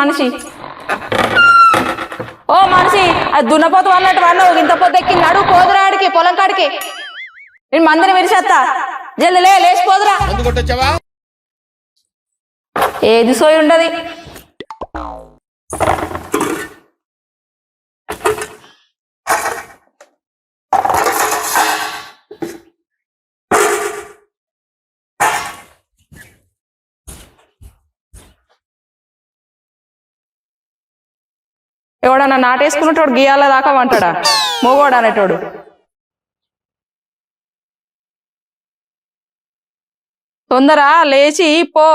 మనిషి. ఓ మనిషి అది దున్నపోతు అన్నట్టు అన్నావు ఇంత పొద్దు ఎక్కింది. అడుగు పోదురా ఆడికి పొలం కాడికి. నేను మందిని విరిచేస్తా జల్ది లే లేచి పోదురా. మందు కొట్టొచ్చావా? ఏది సోయి ఉండదు. ఎవడన్నా నాటేసుకున్నటోడు గీయాల దాకా అంటాడా మొగోడు అనేటోడు. తొందర లేచి పో.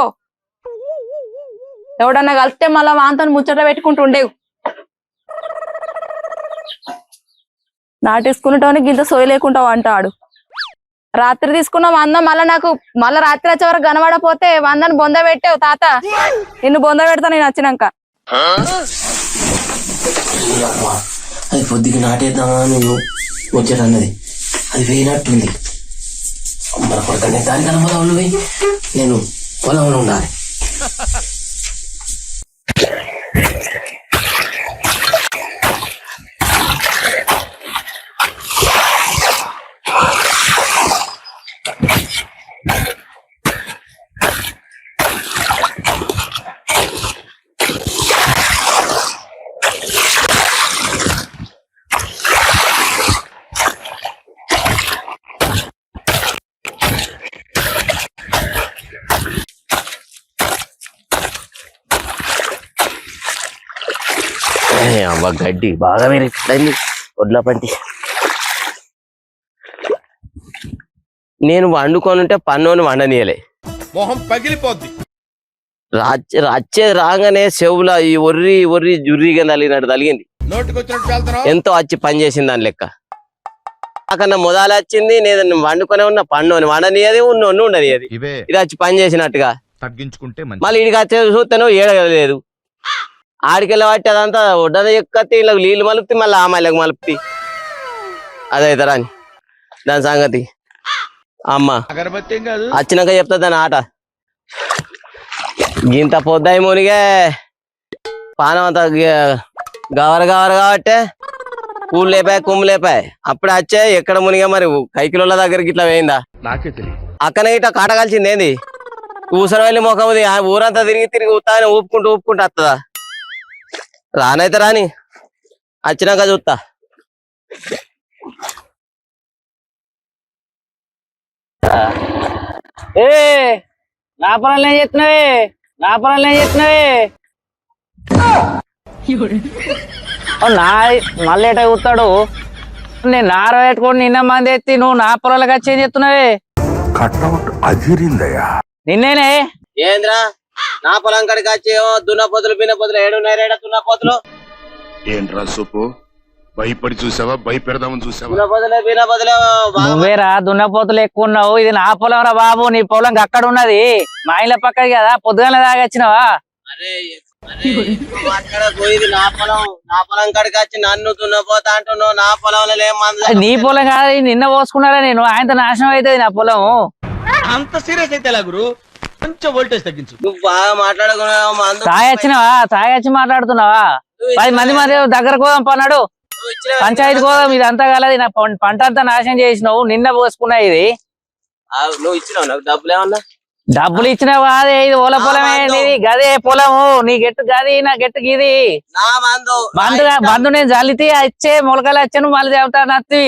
ఎవడన్నా కలిస్తే మళ్ళా వాంతను ముచ్చట పెట్టుకుంటూ ఉండేవు. నాటేసుకునేటోని గింత సోయి లేకుండా అంటాడు రాత్రి తీసుకున్న వంద మళ్ళా నాకు మళ్ళా రాత్రి వచ్చే వరకు కనబడపోతే వందని బొంద పెట్టావు తాత. నిన్ను బొంద పెడతా నేను వచ్చినాక. అది పొద్దుకి నాటేద్దామా నేను వచ్చాడు అన్నది అది వేయినట్టుంది. మన కొడుకనే దానికన్నా పొలంలో పోయి నేను పొలంలో ఉండాలి. అవ్వ గడ్డి బాగా మీరు వడ్ల పంటి. నేను వండుకొని ఉంటే పన్నోని వండనీయలే. మొహం పగిలిపోద్ది. రాచ్చే రాచ్చే రాగానే చెవుల ఈ ఒర్రి ఒర్రి జుర్రిగా తలిగినట్టు తలిగింది నోటికి వచ్చినట్టు వెళ్తున్నావు ఎంతో వచ్చి పని చేసింది దాని లెక్క. నాకన్నా మొదలు వచ్చింది నేను వండుకొనే ఉన్న పండుని వండనీయది ఉన్న ఉండనియది. ఇవే. ఇది వచ్చి పని చేసినట్టుగా. తగ్గించుకుంటే మంచి మళ్ళీ ఇడికి వచ్చే చూస్తేనో ఏడగలేదు. ఆడికెళ్ళి పట్టి అదంతా ఒడ్డన ఎక్కతి ఇలా నీళ్ళు మలుపుతి మళ్ళీ ఆ మళ్ళీ మలుపుతి. అదైతే రాని. దాని సంగతి. అమ్మ. వచ్చినాక చెప్తా దాని ఆట. గింత పొద్దాయి మునిగే. పానం అంతా గవర గవర కాబట్టే పూలు లేపాయి కొమ్ము లేపాయి. అప్పుడు వచ్చే ఎక్కడ మునిగా మరి కైకిలోళ్ళ దగ్గరికి ఇట్లా వేయిందా అక్కనే ఇట్లా కాట కలిసింది ఏంది? ఊసర వెళ్ళి మొఖముది ఆ ఊరంతా తిరిగి తిరిగి ఉత్తాని ఊపుకుంటూ ఊపుకుంటూ వస్తుందా రానైతే రాని. వచ్చినాక చూస్తా ఏ నా పొలంలో ఏం చేస్తున్నావే? నా పొలంలో ఏం చేస్తున్నావే? ఓ నా మళ్ళీ ఎట కూతాడు నేను నార పెట్టుకొని నిన్న మంది ఎత్తి నువ్వు నా పొలాలకు వచ్చి ఏం చేస్తున్నావే? కట్అవుట్ అదిరిందయ్యా నిన్నేనే? ఏంద్రా? నా పొలం కాడికి వచ్చి ఏమో దున్నపోతులు బిన్నపోతులు ఏడున్నాయి రేడ దున్నపోతులు ఏంట్రా సూపు? భయపడి చూసావా? భయపెడదామని చూసావా? దున్నపోతులే బిన్నపోతులే నువ్వేరా దున్నపోతులు ఎక్కువ ఉన్నావు? ఇది నా పొలం రా బాబు నీ పొలం అక్కడ ఉన్నది. మా ఇళ్ళ పక్కది కదా పొద్దుగాల దాగొచ్చినావా అరే అరే, అక్కడ పోయింది నా పొలం. నా పొలం కాడికి వచ్చి నన్ను దున్నపోతా అంటున్నావు నా పొలంలో ఏం మందు అది నీ పొలం కాదు ఇది నిన్న పోసుకున్నారా నేను? ఆయనతో నాశనం అవుతుంది నా పొలం అంత సీరియస్ అయితే ఎలా గురు? కొంచెం వోల్టేజ్ తగ్గించు. నువ్వు బాగా మాట్లాడుకున్నావు తాగొచ్చినావా తాగొచ్చి మాట్లాడుతున్నావా? పది మంది మరి దగ్గర పోదాం పన్నాడు ఇచ్చిన- పంచాయతీ కోదాం ఇది అంతా కలది. నా పంట అంతా నాశనం చేసినావు. నిన్న పోసుకున్నా ఇది. ఆ, నువ్వు ఇచ్చినావు నాకు డబ్బులు ఏమన్నా? డబ్బులు ఇచ్చినావు కాదే ఇది ఓల పొలమే నీది గదే పొలము. నీ గెట్టు గది నా గెట్టు గిది బంధు. బంధు నేను జల్లితే ఇచ్చే మొలకలు వచ్చాను మళ్ళీ చెబుతా నత్తి.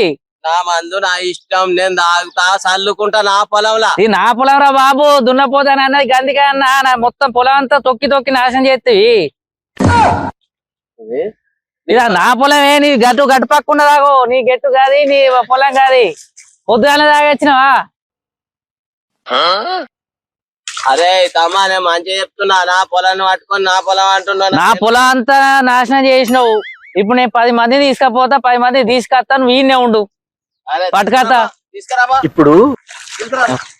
నా మందు నా ఇష్టం నేను తాగుతా చల్లుకుంటా నా పొలంలా. ఇది నా పొలం రా బాబు దున్నపోతాను అన్నది గందిగా అన్న నా మొత్తం పొలం అంతా తొక్కి తొక్కి నాశనం చేస్తావి ఇది నా పొలమే నీ గట్టు గట్టు పక్కకుండా తాగు నీ గెట్టు కాది నీ పొలం కాది. పొద్దుగానే తాగొచ్చినావా? అరే తమ్మా నేను మంచిగా చెప్తున్నా నా పొలాన్ని పట్టుకొని నా పొలం అంటున్నా నా పొలం అంతా నాశనం చేసినావు. ఇప్పుడు నేను పది మంది తీసుకపోతా పది మంది తీసుకొస్తాను వీళ్ళనే ఉండు. తీసుకురాబా ఇప్పుడు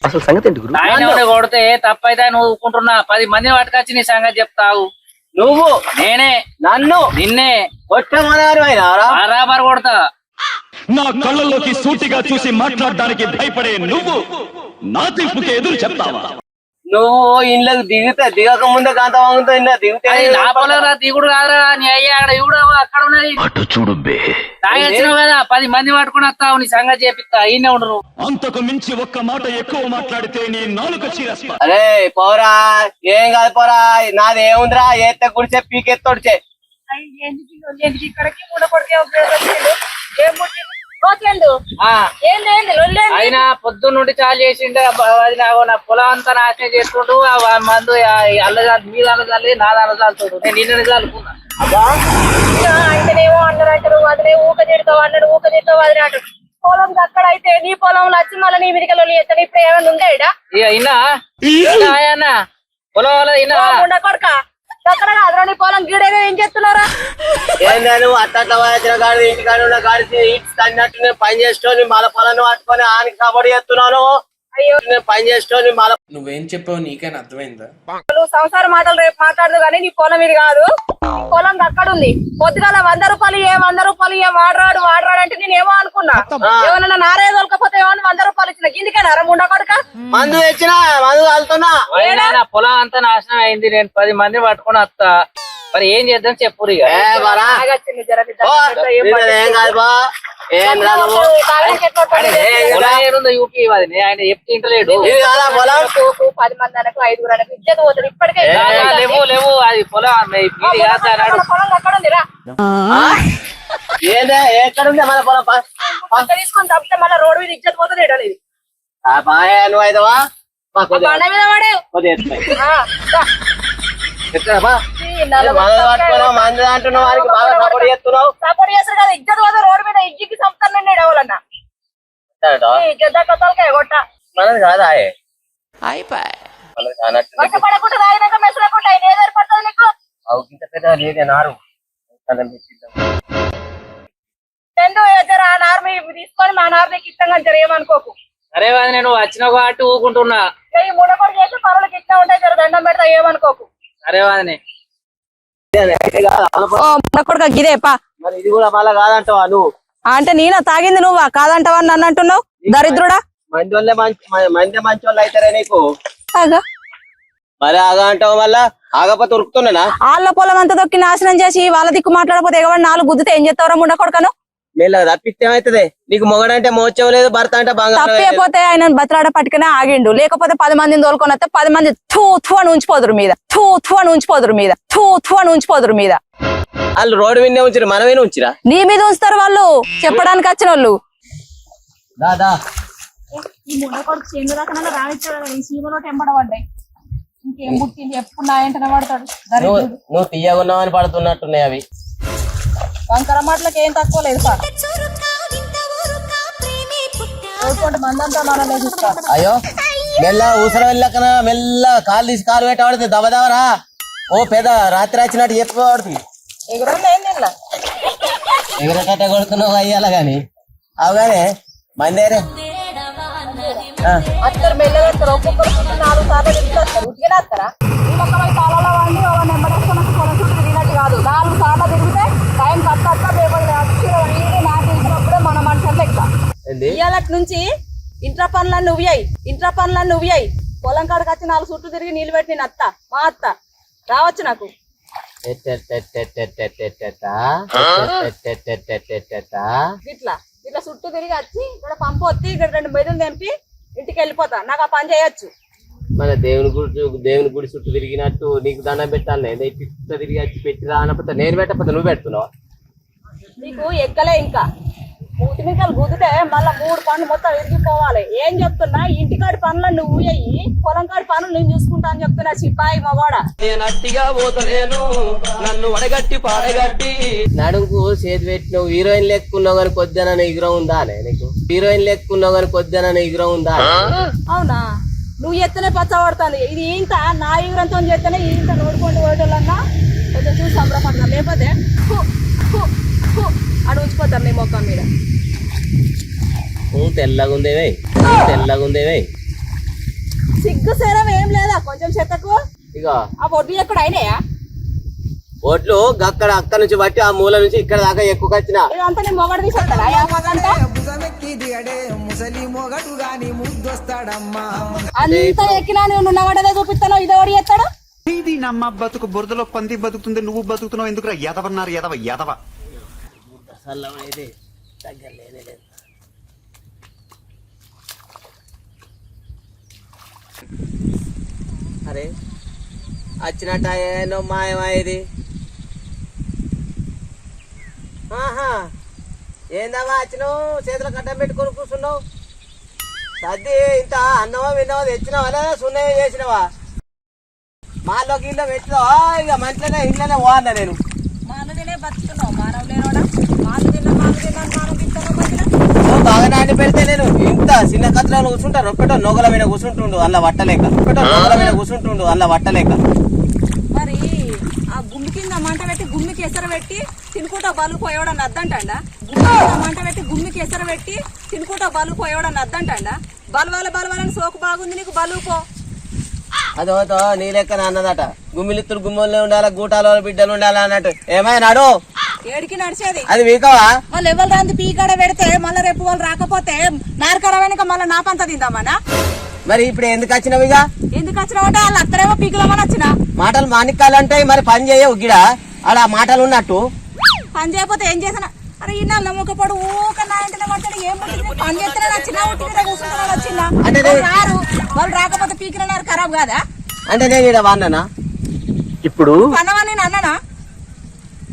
అసలు సంగతి ఏంటి గురు? కొడితే తప్పైతే నువ్వు ఊరుకుంటున్నా. పది మందిని పట్టుకొచ్చి నీ సంగతి చెప్తావు. నువ్వు నేనే నన్ను? నిన్నే కొట్టమన్నారు బరాబర్ కొడతా. నా కళ్ళల్లోకి సూటిగా చూసి మాట్లాడడానికి భయపడే నువ్వు నా తీర్పుకి ఎదురు చెప్తావా? నువ్వు ఇంట్లోకి దిగితే దిగక ముందే కాంత వాంగుతావు ఇంట్లో దిగితే నా దిగుడు కాదురా నీ అయ్యా అక్కడ ఇవిడు అక్కడ ఉన్నది. అటు చూడు కదా పది మంది పట్టుకుని వస్తావు నీ సంగతి చేపిస్తా ఈయనే ఉండరు అంతకు మించి ఒక్క మాట ఎక్కువ మాట్లాడితే నీ నాలుక చీరస్తా. అరే పోరా ఏం కాదు పోరా నాది ఏముందిరా ఏతే గుడిచే పీకెత్తోడిచే ఇక్కడికి మూడ కొడికే ఏం పుట్టింది ఆయన పొద్దున్న నుండి చాలు చేసిండు అది నా నా పొలం అంతా నాశనం చేస్తుండు మందు అల్లజాలు మీద అల్లజాలి నాది అల్లజాలుతుడు నేను నిన్న ఆయననేమో అన్నారు అంటారు అదనే ఊక తిడతావు అన్నాడు ఊక తిడతావు అదని అంటాడు పొలం అక్కడ అయితే నీ పొలంలో వచ్చి మళ్ళీ నీ మీదకి లొల్లి ఎత్తాడు ఇప్పుడు ఏమైనా ఉందా ఆయన పొలం కొడక. అక్కడ కాదురా నీ పొలం గీడేగా ఏం చేస్తున్నారా ఏందా నువ్వు అట్ట వచ్చిన గాడి ఇంటికాడ ఉన్న గాడి ఇటు తన్నట్టు నేను పని చేస్తూ మళ్ళీ పొలాన్ని పట్టుకొని ఆనికి కబడ్డీ చేస్తున్నాను. నేను పని నువ్వేం చెప్పావు నీకైనా అర్థమైందా? నువ్వు సంసార మాటలు రేపు మాట్లాడదు కానీ నీ పొలం ఇది కాదు. నీ పొలం అక్కడ ఉంది పొద్దుగాల వంద రూపాయలు ఏ వంద రూపాయలు ఏ వాడరాడు వాడరాడు అంటే నేను ఏమో అనుకున్నా. ఏమన్నా నారే దొరకపోతే ఏమన్నా వంద రూపాయలు ఇచ్చిన గిందికేనా రా ముండ కొడక? మందు తెచ్చిన మందు కలుతున్నా ఆయన నా పొలం అంతా నాశనం అయింది నేను పది మంది పట్టుకుని వస్తా. మరి ఏం చేద్దాం చెప్పు ఇక. యూపీ అది ఆయన చెప్తే ఇంటలేడు పది మంది అనకు ఐదుగురు అనకు ఇచ్చేది పోతుంది ఇప్పటికే లేవు లేవు అది పొలం పొలం అక్కడ ఉంది ఏదే? మన పొలం? పక్క తీసుకొని తప్పితే మళ్ళీ రోడ్డు మీద ఇచ్చేది పోతుంది ఇడలేదు ఇది ఆ బాయ్ నువ్వు అయితవా మా కొద్దిగా. మీద సపోర్ట్ చేస్తారు కదా ఇజ్జత్ పోతే రోడ్డు ఇజ్జికి ఎవరన్నా ఇజ్జత్ మనది కాదా వర్ష పడకుండా తాగినాక మెస్ లేకుండా ఆయన ఏదో పడుతుంది నీకు? అవు ఇంత పెద్ద లేదే నారు కదం పెట్టిద్దాం. రెండు జర ఆ నారు మీ తీసుకొని మా నారు నీకు ఇష్టంగా జర ఏమనుకోకు. అరే అది నేను వచ్చిన కాబట్టి ఊకుంటున్నా. ఈ మూడకొడు చేసి పనులకు ఇష్టం ఉంటాయి జర దండం పెడతా ఏమనుకోకు. అరే వాదిని ఇది కాదా? ఓ మూడకొడుక గిదే పా. మరి ఇది కూడా మళ్ళా కాదంటావా నువ్వు? అంటే నేనా? తాగింది నువ్వా? కాదంటావా అని నన్ను అంటున్నావు? దరిద్రుడా? మంది వాళ్ళే మంచి మ- మంది మంచి వాళ్ళు అవుతారే నీకు? ఆగా. మరి ఆగా అంటావు మళ్ళా? ఆగపోతే ఉరుకుతున్నానా వాళ్ళ పొలం అంతా దొక్కి నాశనం చేసి వాళ్ళ దిక్కు మాట్లాడకపోతే ఎగవాడి నాలుగు గుద్దితే ఏం చేస్తావురా ముండ కొడుకను? మెల్లగా తప్పిస్తే ఏమైతుంది? నీకు మొగడంటే మోచం లేదు భర్త అంటే లేదు. తప్పైపోతే ఆయన బతలాడ పట్టుకునే ఆగిండు. లేకపోతే పది మందిని తోలుకొని వస్తే పది మంది థూ థూ అని ఉంచిపోదురు మీద. థూ థూ అని ఉంచిపోదురు మీద. థూ థూ అని ఉంచిపోదురు మీద. వాళ్ళు రోడ్డు విన్నే ఉంచిరు మనమే ఉంచిరా నీ మీద ఉంచుతారు వాళ్ళు. చెప్పడానికి వచ్చిన వాళ్ళు. దాదా ఈ ముండ కొడుకు చేను రకమైన రానిచ్చాడు కదా ఈ సీమలో టెంపడబడ్డాయి ఇంకేం పుట్టింది? ఎప్పుడు నా వెంటనే పడతాడు నువ్వు నువ్వు తీయగున్నావని పడుతున్నట్టున్నాయి అవి. వంకర మాటలకు ఏం తక్కువ లేదు సార్. మందంతా మనలే చూస్తారు అయ్యో మెల్ల ఊసర వెళ్ళకన మెల్ల కాలు తీసి కాలు పెట్టబడుతుంది దబదవరా ఓ పెద్ద రాత్రి వచ్చినట్టు చెప్పబడుతుంది ఏం తినలా? ఎగరకట్ట కొడుతున్నావు అయ్యాల గాని. అవగానే మందేరే. అత్తరు మెల్లగా వస్తారు. ఒక్కొక్కరు నాలుగు సార్లు తిరిగి వస్తారు ఉట్టిగా వస్తారా? ఈ పోయి కాలంలో వాడి చుట్టూ తిరిగినట్టు కాదు. నాలుగు సార్లు తిరిగితే టైం ఇచ్చినప్పుడే మన మనుషులు లెక్క. నుంచి ఇంట్ర పనులన్నీ నువ్వు అయ్యి ఇంట్ర పనులన్నీ నువ్వు అయ్యి పొలం కాడికి వచ్చి నాలుగు చుట్టూ తిరిగి నీళ్ళు పెట్టి నేను అత్త మా అత్త. రావచ్చు నాకు. ఇట్లా ఇట్లా చుట్టూ తిరిగి వచ్చి ఇక్కడ పంపు వచ్చి ఇక్కడ రెండు మెదులు తెంపి ఇంటికి వెళ్ళిపోతా. నాకు ఆ పని చేయొచ్చు. మన దేవుని గుడి దేవుని గుడి చుట్టూ తిరిగినట్టు నీకు దండం పెట్టాలి ఇటు చుట్టూ తిరిగి వచ్చి పెట్టి రానపోతే నేను పెట్టకపోతే నువ్వు పెడుతున్నావు? నీకు ఎక్కలే ఇంకా. మూతిమికలు గుద్దితే మళ్ళా మూడు పనులు మొత్తం విరిగిపోవాలి. ఏం చెప్తున్నా? ఇంటికాడి పనులు నువ్వు అయ్యి పొలం కాడి పనులు నేను చూసుకుంటా అని చెప్తున్నా సిపాయి మగోడ నడుముకు చేతి పెట్టి నువ్వు హీరోయిన్ లెక్కున్నావు కానీ కొద్దిగా ఎగురం ఉందా నీకు. హీరోయిన్ లెక్కున్నావు కానీ కొద్దిగా ఎగురం ఉందా అవునా? నువ్వు ఎత్తనే పచ్చబడుతుంది. ఇది ఇంత నా ఈగురంతో చేస్తేనే ఇంత నోడుకోండి ఓటోళ్ళన్నా కొంచెం చూసి సంబరపడతాం లేకపోతే అని ఉంచిపోతారు నీ మొక్క మీద. నువ్వు తెల్లగా ఉందేవే తెల్లగా ఉందేవే సిగ్గు శరం ఏం లేదా కొంచెం చెత్తకు? ఇక ఆ వడ్డీ ఎక్కడ అయినాయా? ఒడ్లు అక్కడ అక్కడ నుంచి బట్టి ఆ మూల నుంచి ఇక్కడ దాకా ఎక్కువ వచ్చిన. అంత ఎక్కినా నువ్వు చూపిస్తాను ఇది నమ్మ బతుకు బురదలో పంది బతుకుతుంది నువ్వు బతుకుతున్నావు ఎందుకురా? ఎదవన్నారు ఎదవ ఎదవ అరే వచ్చినట్ట ఏనో మాయమాయేది? ఆహా. ఏందమ్మా వచ్చినావు చేతుల కట్టం పెట్టుకొని కూర్చున్నావు? సర్ది ఇంత అన్నమో విన్నవో తెచ్చినావా? లేదా సున్నయ్య చేసినావా? మాలోకి ఇల్లు పెట్టినావా? ఇక మంచిగానే ఇళ్ళనే పోన్నా నేను. బాగా నాని పెడితే నేను చిన్న కత్తిలో కూర్చుంటాను ఒక్కటో నొగల మీద కూర్చుంటుండు అల్ల వట్టలేక. ఒక్కటో నొగల మీద కూర్చుంటుండు అల్ల వట్టలేక. మరి ఆ గుమ్మి కింద మంట పెట్టి గుమ్మికి ఎసరు పెట్టి తినుకుంటా బలు పోయేవాడని అద్దంటాడా గుమ్మి కింద మంట పెట్టి గుమ్మికి ఎసరు పెట్టి తినుకుంటా బలు పోయేవాడని అద్దంటాడా బలవాల బలవాలని సోకు బాగుంది నీకు బలు పో అదోతో నీ లెక్కన అన్నదట. గుమ్మిలిత్తులు గుమ్మల్లో ఉండాలి గూటాలో బిడ్డలు ఉండాలి అన్నట్టు. ఏమైనాడు? ఏడికి నడిచేది? అది వీకవా? వాళ్ళు ఎవరు రాంది? పీకాడ పెడితే మళ్ళీ రేపు వాళ్ళు రాకపోతే నారకరమైన మళ్ళీ నా పంత తిందామనా? మరి ఇప్పుడు ఎందుకు వచ్చినావు ఇక? ఎందుకు వచ్చినావంటే వాళ్ళు అత్తరేమో పీకులమని వచ్చిన. మాటలు మాణిక్యాలు అంటే మరి పని చేయవు గిడ. ఆ మాటలు ఉన్నట్టు. పని చేయకపోతే ఏం చేసిన? అరే నల్ల మొక్కపడు ఊక నా ఇంటిని పట్టాడు ఏం పని చేస్తేనే వచ్చిన కూర్చుంటున్నాడు అంటే వాళ్ళు రారు. వాళ్ళు రాకపోతే పీకిరన్నారు ఖరాబ్ కాదా? అంటే నేను ఇక్కడ వాడినా ఇప్పుడు పనవని నేను అన్ననా?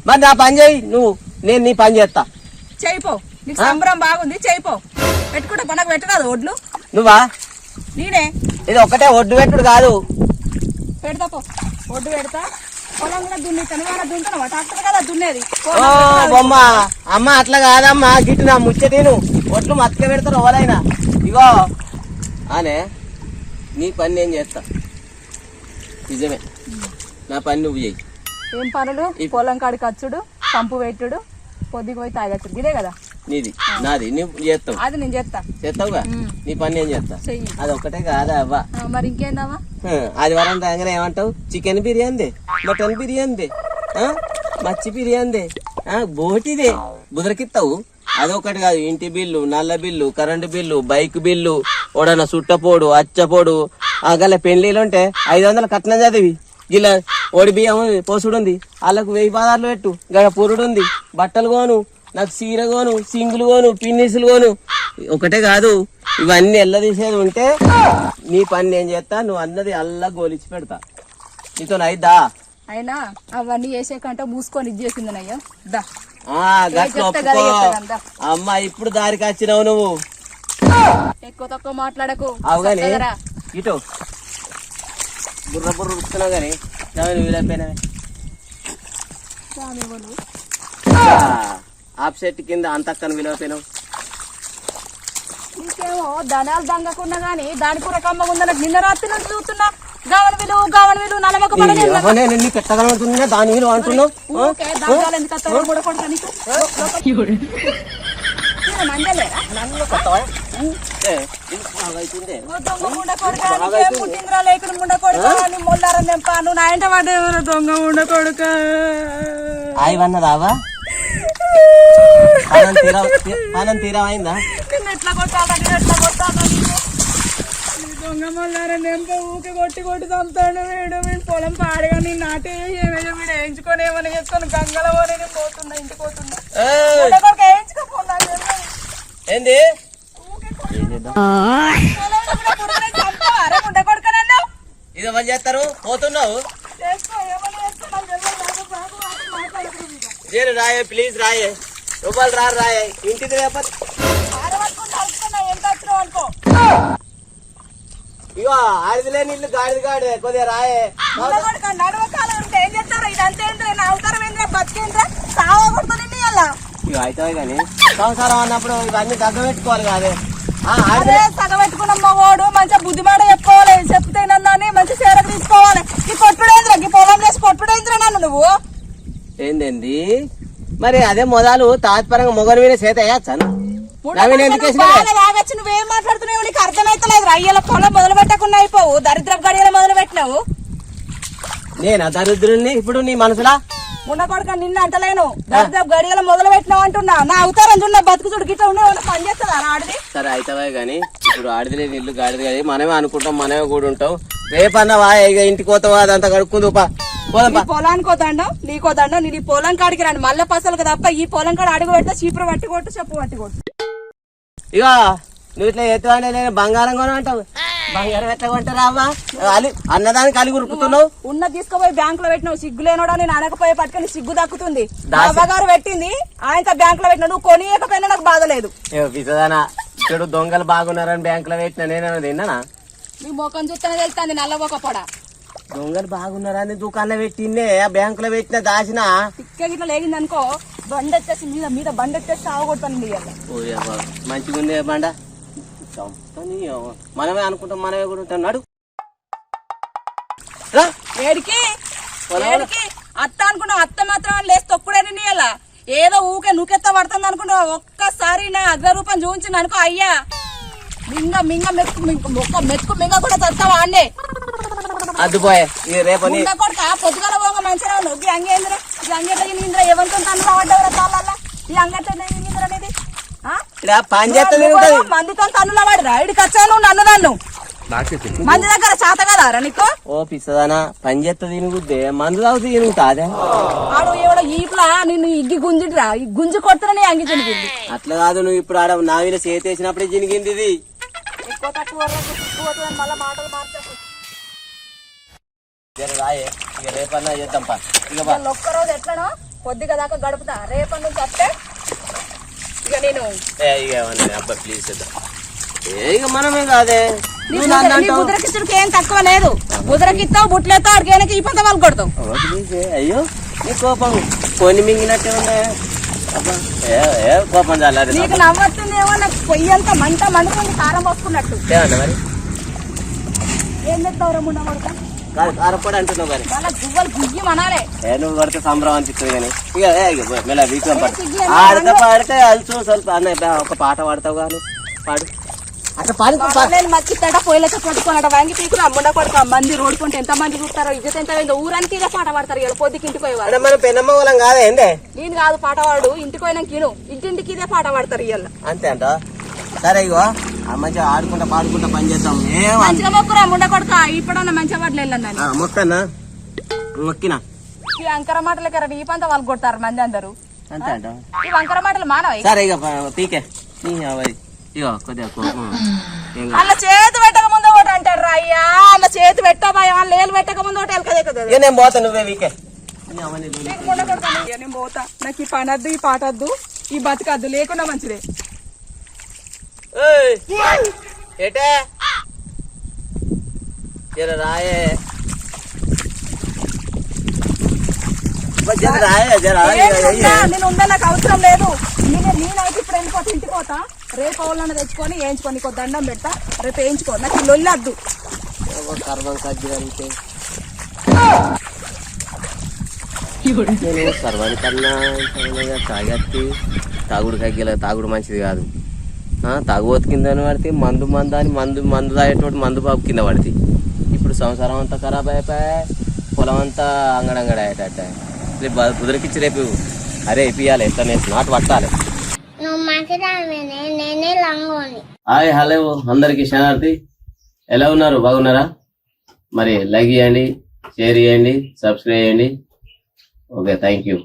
మరి నా పని చేయి నువ్వు నేను నీ పని చేస్తా. చేయిపో నీకు సంబరం బాగుంది చేయిపో పెట్టుకుంటే పనకు పెట్టరాదు ఒడ్లు. నువ్వా? నేనే. ఇది ఒకటే ఒడ్డు పెట్టుడు కాదు. పెడతా పో. ఒడ్డు పెడతా. పొలం కూడా దున్నిస్తాను వాళ్ళ దున్నుతున్నావా ట్రాక్టర్ కదా దున్నేది. ఓ బొమ్మ. అమ్మ అట్లా కాదమ్మా. గిట్టు నా ముచ్చటేను ఒట్లు మతక పెడతారు ఎవరైనా. ఇగో. అనే నీ పని నేను చేస్తా. నిజమే. నా పని నువ్వు చెయ్యి ఏం పనులు? పొలం కాడికి వచ్చుడు పంపు పెట్టుడు పొద్దుకు పోయి తాగచ్చుడు ఇదే కదా? నీది నాది. నువ్వు చేస్తావు? అది నేను చేస్తా. చేస్తావుగా? నీ పని నేను చేస్తా? అది ఒక్కటే కాదా అవ్వ? మరి ఇంకేందావా హ, ఆదివారం రాగానే ఏమంటావు? చికెన్ బిర్యానీ మటన్ బిర్యానీ మచ్చి బిర్యానీ బోటిదే. బుదరకిస్తావు అదొకటి కాదు. ఇంటి బిల్లు నల్ల bill current bill bike bill ఓడన సుట్టపోడు అచ్చపోడు ఆ గల పెళ్ళిలు ఉంటే ఐదు వందల కట్నం చదివి. గిల ఓడి బియ్యం పోసుడు ఉంది వాళ్ళకు వెయ్యి పదార్లు పెట్టు గడ పురుడు ఉంది బట్టలు కోను నాకు చీర కోను సింగులు కోను పిన్నిసులు కోను. ఒకటే కాదు ఇవన్నీ ఎల్ల తీసేది ఉంటే నీ పని నేను చేస్తా నువ్వు అన్నది అల్లా గోలిచి పెడతా. నీతో అయిద్దా అయినా అవన్నీ చేసే కంటే మూసుకొని ఇది చేసింది అయ్యా దా. అమ్మ ఇప్పుడు దారికి వచ్చినావు నువ్వు. ఎక్కువ తక్కువ మాట్లాడకు. అవు గాని చక్కగా రా. ఇటు. బుర్ర బుర్ర గాని. వీలైపోయినవే ఆఫ్ సెట్ కింద అంతక్కన విలువైపోయినావు నీకేమో ధనాలు దంగకున్నా గానీ దాని కూర ఉందని నిన్న రాత్రి నుంచి చూస్తున్నా. గావన గావన నలమొక పడని పెట్టగలుగుతున్నా దాని విలువ అంటున్నావు? ఎందుకు కూడా కొడతా నీకు? నేను దొంగ ముండ కొడుకా, నీకేం పుట్టిందిరా లేకుడు ముండ కొడుకా, నీ మొల్లారం తెంప, నువ్వు నా ఇంట పడ్డేవరా దొంగ ముండ కొడుకా. ఆయి వన్నదావా పానం తీరా అయిందా ఎట్లా కొట్టాలా, ఎట్లా కొట్టాలా దొంగ మొల్లారం తెంప ఊకే కొట్టి కొట్టి చంపుతాడు వీడు వీడు పొలం పాడగా నీ నాటే ఏమేదో వీడు వేయించుకొని ఏమైనా చేసుకొని గంగల పోనీ నేను పోతున్నా ఇంటికి పోతున్నా ఏంది? ఇది ఎవరు చేస్తారు? పోతున్నావు. జేరు రాయే? ప్లీజ్ రాయే. రూపాయలు రా రాయే. అనుకో ఇగో ఆడిదిలే నీళ్ళు గాడిది గాడే. కొద్దిగా రాయే. ఉండగొడక నడవకాలం ఉంటే ఏం చేస్తారు ఇదంతా ఏంటి నా అవుతాయి కానీ సంసారం అన్నప్పుడు ఇవన్నీ దగ్గర పెట్టుకోవాలి కాదే. అదే మగోడు మంచిగా బుద్ధిమాట చెప్పుకోవాలి చెప్తే నన్ను మంచి తీసుకోవాలి. నీ కొట్టుడేంద్రా ఈ పొలం చేసి కొట్టుడేంద్రా నన్ను నువ్వు? ఏందేంది? మరి అదే మొదలు తాత్పరంగా మొగలు మీద? బాగా లాగచ్చు నువ్వేం మాట్లాడుతున్నావు? నీకు అర్థమైతలేదు అయ్యల పొలం మొదలు పెట్టకుండా అయిపోవు. దరిద్రపు గడియలు మొదలు పెట్టినావు. నేనా దరిద్రుల్ని ఇప్పుడు నీ మనసులా? ఉండకొడక నిన్న అంటలేను. దర్దాపు గడియల మొదలు పెట్టినావు అంటున్నా. నా అవతారం చూడ బతుకు చూడు గిట్ల ఉండే పని చేస్తుందా? ఆడిది? సరే అయితవే గాని. ఇప్పుడు ఆడిదిలే ఇల్లు గాడిది కానీ మనమే అనుకుంటాం మనమే కూడా ఉంటాం. రేపన్నా ఇక ఇంటికి పోతావా? అదంతా కడుక్కుందు పా. పోదాం నీ పా. పొలానికి పోతాండో నీకో దండో నీ పొలం కాడికి రండి మల్లె పసలకు తప్ప ఈ పొలం కాడ అడుగు పెడితే చీపురు పట్టి కొట్టు చెప్పు పట్టి కొట్టు. ఇక నువ్వు ఇట్లా ఎత్తువంటే నేను బంగారం కొన అంటావు. బంగారం ఎట్లా కొంటారా అవ్వా? అలి అన్నదానికి అలి ఉరుకుతున్నావు? ఉన్న తీసుకుపోయి బ్యాంక్లో పెట్టినావు. సిగ్గు లేనోడా నేను అనకపోయి పట్టుకొని సిగ్గు దక్కుతుంది. అవ్వగారు పెట్టింది ఆయన బ్యాంక్లో పెట్టినా నువ్వు కొనియకపోయినా నాకు బాధ లేదు. ఇక్కడ దొంగలు బాగున్నారని బ్యాంకులో పెట్టిన నేను తిన్నానా? నీ ముఖం చూస్తేనే తెలుస్తుంది నల్లబొక పొడ. దొంగలు బాగున్నారని దుకాణంలో పెట్టిందే ఆ బ్యాంకులో పెట్టిన దాచిన? తిక్క గిట్ల అనుకో బండి వచ్చేసి మీద మీద బండి వచ్చేసి సాగొడతాను నీ అల్ల మంచిగా ఉంది బండ. మనమే అనుకుంటాం మనమే కూడా ఉంటాం. నడు. ఏడికి? అత్త అనుకున్నావు అత్త మాత్రం తొక్కుడే నీ అలా ఏదో ఊకే నుకెత్త పడుతుంది అనుకున్నావు ఒక్కసారి నా అగ్ర రూపం చూపించింది అనుకో అయ్యా. మింగ మింగ మెతుకు మింగ మొక్క మెతుకు మింగ కూడా తస్తావా అండే అద్దుపోయే ఇక రేపని ముంద కొడుక పొద్దుగాల పోగా మంచిగా ఈ అంగేంద్ర ఈ అంగేట ఇంద్ర? తాళ్ళ ఈ అంగట ఇంద్ర అనేది మందితో తన్నుల పడిరా ఇడికి వచ్చావు నువ్వు నన్ను నన్ను. మంది దగ్గర చేత కదా నీకు? ఓ పిసదానా పని చేస్తే తినుగుద్దే మందు తాగుతూ తినుగుతా అదే ఆడు ఎవడో ఈపులా నిన్ను ఇగ్గి గుంజిడ్రా ఈ గుంజి కొడుతున్నా అంగి చినిగింది అట్లా కాదు నువ్వు ఇప్పుడు ఆడ నా మీద చేతేసినప్పుడే జినిగింది ఇది. రాయే ఇక రేపన్నా చేద్దాం పా. ఇక బా ఒక్కరోజు ఎట్లనో కొద్దిగా దాకా గడుపుతా. రేపటి నుంచి వస్తే ఇక నేను ఏ, ఇక ఏమన్నా అబ్బా ప్లీజ్ చేద్దాం మనమే కాదే. ఏం తక్కువ లేదు. ముద్రకిస్తావు బుట్లేస్తావు అడిగేనకి ఈ పంత వాళ్ళు కొడతావు. అయ్యో నీ కోపం. కొన్ని మింగినట్టే కోపం చాలా నీకు. నవ్వుతుందేమో నాకు పొయ్యి మంట మండుతుంది కారం పోసుకున్నట్టు మరి? ఏం చేస్తావు నువ్వు పడితే సంబరం అనిపిస్తుంది కానీ. పాడితే ఒక పాట పాడతావు కానీ పాడు. అట్లా పాడు పా- నేను మచ్చి తేట పొయ్యిలతో పట్టుకున్నాడు. వాంగి పీకులు అమ్ముండ కొడుకు. మంది రోడ్డుకుంటే ఎంత మంది చూస్తారో? ఇజ్జత ఎంత అయిందో ఊరానికి ఇదే పాట పాడతారు. ఇలా పొద్దుకి ఇంటికి పోయేవారు అంటే మనం పెన్నమ్మ వాళ్ళం కాదా ఏందే? నేను కాదు పాట పాడు. ఇంటికి పోయినాక ఇను ఇంటింటికి ఇదే పాట పాడతారు ఇవాళ అంతే అంట. సరే ఇగో. మంచిగా ఆడుకుంటా పాడుకుంటా పని చేద్దాం. మంచిగా మొక్కురా ముండ కొడుక. ఇప్పుడన్నా మంచిగా పడలే వెళ్ళండి మొక్కన్నా? మొక్కినా? ఈ అంకర మాటలు కదా ఈ పంత వాళ్ళు కొడతారు మంది అందరూ. అంతే అంట. ఈ వంకర మాటలు మానవ? సరే ఇక పీకే. నీ. ఇగో కొద్దిగా కోపం ఏం కాదు. అలా చేతి పెట్టక ముందు ఒకటి అంటారు అయ్యా. అలా చేతి పెట్టబా లేలు పెట్టక ముందు ఒకటి వెళ్ళకదే కదా ఇక నేను పోతా నువ్వే వీకే. నేను పోతా. నాకు ఈ పని వద్దు ఈ పాట వద్దు ఈ బతకద్దు లేకుండా మంచిదే. ఏయ్! ఏటే? జర రాయే. బా, జర రాయే జర రాయే, ఏమి రాయే. ఉందా? నేను ఉందా నాకు అవసరం లేదు. నేను నేనైతే ఇప్పుడు వెళ్ళిపోతా ఇంటికి పోతా. రేపు వాళ్ళని తెచ్చుకొని వేయించుకొని నీకు దండం పెడతా. రేపు వేయించుకో. నాకు ఈ లొల్లి వద్దు ఏవో కర్మం నేను సర్వాని కన్నా తాగత్తి తాగుడు కగ్గిల తాగుడు మంచిది కాదు. తాగుబోతు కింద పడితే మందు మందు అని మందు మందు తాగేటోటి మందు బాబు కింద పడితే. ఇప్పుడు సంసారం అంతా ఖరాబ్ అయిపోయా పొలం అంతా అంగడంగడ అయ్యేటట్ట రేపు బుదరికిచ్చి రేపు అరే ఇప్పియాలి ఎట్లా నేను నాటు పట్టాలి. నేనే లంగోని. హాయ్ హలో అందరికి శనార్థి ఎలా ఉన్నారు? బాగున్నారా? మరి లైక్ చేయండి షేర్ చేయండి సబ్స్క్రైబ్ చేయండి. Okay thank you.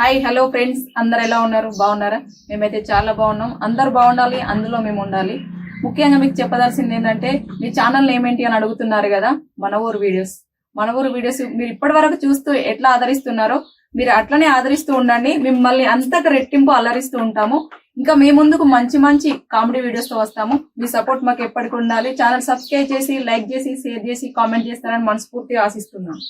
Hi hello friends అందరు ఎలా ఉన్నారు? బాగున్నారా? మేమైతే చాలా బాగున్నాం. అందరు బాగుండాలి అందులో మేము ఉండాలి. ముఖ్యంగా మీకు చెప్పదలసింది ఏంటంటే మీ ఛానల్ ఏమేంటి అని అడుగుతున్నారు కదా మన ఊరు వీడియోస్ మన ఊరు వీడియోస్ మీరు ఇప్పటి వరకు చూస్తూ ఎట్లా ఆదరిస్తున్నారో మీరు అట్లనే ఆదరిస్తూ ఉండండి. మిమ్మల్ని అంతకు రెట్టింపు అలరిస్తూ ఉంటాము. ఇంకా మీ ముందుకు మంచి మంచి కామెడీ వీడియోస్తో వస్తాము. మీ సపోర్ట్ మాకు ఎప్పటికి ఉండాలి. ఛానల్ సబ్స్క్రైబ్ చేసి లైక్ చేసి షేర్ చేసి కామెంట్ చేస్తారని మనస్ఫూర్తిగా ఆశిస్తున్నాం